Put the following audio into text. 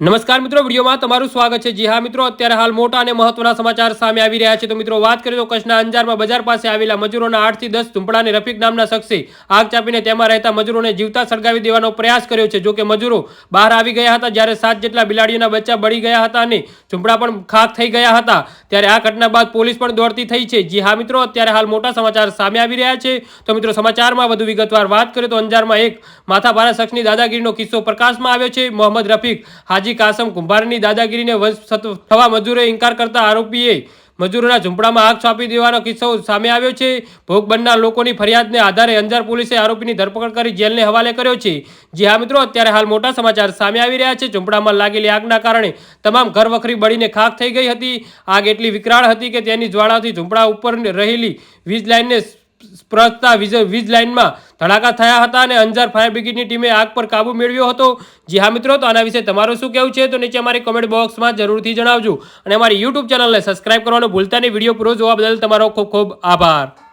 નમસ્કાર મિત્રો, વિડીયોમાં તમારું સ્વાગત છે. જી હા મિત્રો, અત્યારે હાલ મોટા અને મહત્વના સમાચાર સામે આવી રહ્યા છે. તો મિત્રો, વાત કરીએ તો કચ્છના અંજારમાં બજાર પાસે આવેલા મજૂરોના આઠથી દસ ઝૂંપડાને રફીક નામના શખ્સે આગ ચાપીને તેમાં રહેતા મજૂરોને જીવતા સળગાવી દેવાનો પ્રયાસ કર્યો છે. જોકે મજૂરો બહાર આવી ગયા હતા, જ્યારે સાત જેટલા બિલાડીઓના બચ્ચા બળી ગયા હતા અને ઝૂંપડા પણ ખાક થઈ ગયા હતા. ત્યારે આ ઘટના બાદ પોલીસ પણ દોડતી થઈ છે. જી હા મિત્રો, અત્યારે હાલ મોટા સમાચાર સામે આવી રહ્યા છે. તો મિત્રો, સમાચારમાં વધુ વિગતવાર વાત કરીએ તો અંજારમાં એક માથાભારા શખ્સની દાદાગીરીનો કિસ્સો પ્રકાશમાં આવ્યો છે. મોહમ્મદ રફીક હાજી કાસમ કુંભારની દાદાગીરીને વંશ થવા મજૂરોએ ઇન્કાર કરતા આરોપીએ મજૂરોના ઝૂંપડામાં આગ ચાંપી દેવાનો કિસ્સો સામે આવ્યો છે. ભોગ બનનાર લોકોની ફરિયાદને આધારે અંજાર પોલીસે આરોપીની ધરપકડ કરી જેલને હવાલે કર્યો છે. જી હા મિત્રો, અત્યારે હાલ મોટા સમાચાર સામે આવી રહ્યા છે. ઝૂંપડામાં લાગેલી આગના કારણે તમામ ઘર વખરી બળીને ખાખ થઈ ગઈ હતી. આગ એટલી વિકરાળ હતી કે તેની જ્વાળાથી ઝૂંપડા ઉપર રહેલી વીજ લાઇનને સ્પર્શતા વીજ વીજ લાઇનમાં ધડાકા થયા હતા અને અંજાર ફાયર બ્રિગેડની ટીમે આગ પર કાબુ મેળવ્યો હતો. જી હા મિત્રો, તો આના વિશે તમારું શું કહેવું છે તો નીચે અમારી કોમેન્ટ બોક્સમાં જરૂરથી જણાવજો અને અમારી યુટ્યુબ ચેનલને સબસ્ક્રાઇબ કરવાનું ભૂલતા નહીં. વીડિયો પૂરો જોવા બદલ તમારો ખૂબ ખૂબ આભાર.